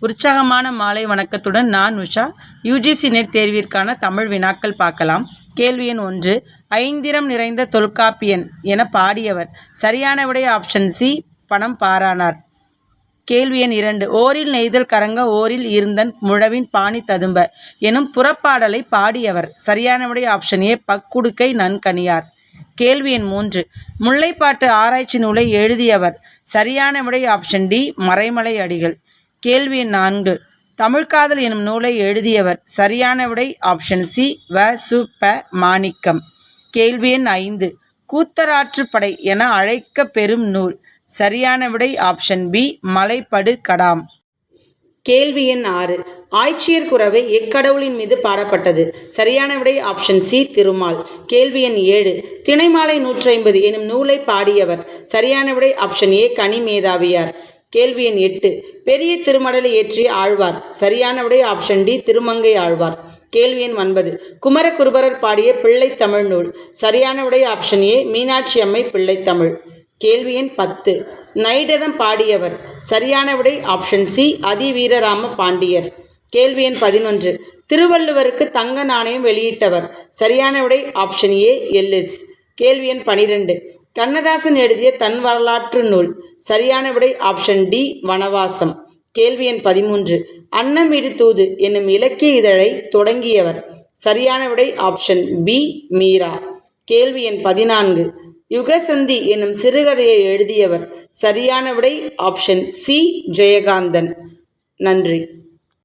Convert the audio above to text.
உற்சாகமான மாலை வணக்கத்துடன் நான் உஷா. யூஜிசி நெட் தேர்விற்கான தமிழ் வினாக்கள் பார்க்கலாம். கேள்வி எண் ஒன்று. ஐந்திரம் நிறைந்த தொல்காப்பியன் என பாடியவர். சரியான விடை ஆப்ஷன் சி பணம் பாரானார். கேள்வி எண் இரண்டு. ஓரில் நெய்தல் கரங்க ஓரில் இருந்தன் முழவின் பாணி ததும்ப எனும் புறப்பாடலை பாடியவர். சரியான விடை ஆப்ஷன் ஏ பக்குடுக்கை நன்கணியார். கேள்வி எண் மூன்று. முல்லைப்பாட்டு ஆராய்ச்சி நூலை எழுதியவர். சரியான விடை ஆப்ஷன் டி மறைமலை அடிகள். கேள்வி நான்கு. தமிழ்காதல் எனும் நூலை எழுதியவர் சரியான விடை ஆப்ஷன் சி வ சு ப மாணிக்கம். கேள்வி எண் ஐந்து. கூத்தராற்றுப்படை என அழைக்க பெறும் நூல் சரியான விடை ஆப்ஷன் பி மலைப்படு கடாம். கேள்வி எண் ஆறு. ஆய்ச்சியர் குறவை எக்கடவுளின் மீது பாடப்பட்டது. சரியான விடை ஆப்ஷன் சி திருமால். கேள்வி எண் ஏழு. திணைமாலை நூற்றி ஐம்பது எனும் நூலை பாடியவர் சரியான விடை ஆப்ஷன் ஏ கனிமேதாவியார். கேள்வி எண் எட்டு. பெரிய திருமடலை ஏற்றி ஆழ்வார். சரியான விடை ஆப்ஷன் டி திருமங்கை ஆழ்வார். கேள்வி எண் ஒன்பது. குமரகுருபரர் பாடிய பிள்ளை தமிழ் நூல். சரியான விடை ஆப்ஷன் ஏ மீனாட்சி அம்மை பிள்ளைத்தமிழ் கேள்வி எண் பத்து. நைடதம் பாடியவர். சரியான விடை ஆப்ஷன் சி அதிவீரராம பாண்டியர். கேள்வி எண் பதினொன்று. திருவள்ளுவருக்கு தங்க நாணயம் வெளியிட்டவர். சரியான விடை ஆப்ஷன் ஏ எல்லிஸ் கேள்வி எண் பனிரெண்டு. கண்ணதாசன் எழுதிய தன் வரலாற்று நூல். சரியான விடை ஆப்ஷன் டி வனவாசம். கேள்வி எண் பதிமூன்று. அன்னமிடு தூது என்னும் இலக்கிய இதழை தொடங்கியவர். சரியான விடை ஆப்ஷன் பி மீரா. கேள்வி எண் பதினான்கு. யுகசந்தி என்னும் சிறுகதையை எழுதியவர். சரியான விடை ஆப்ஷன் சி ஜெயகாந்தன். நன்றி.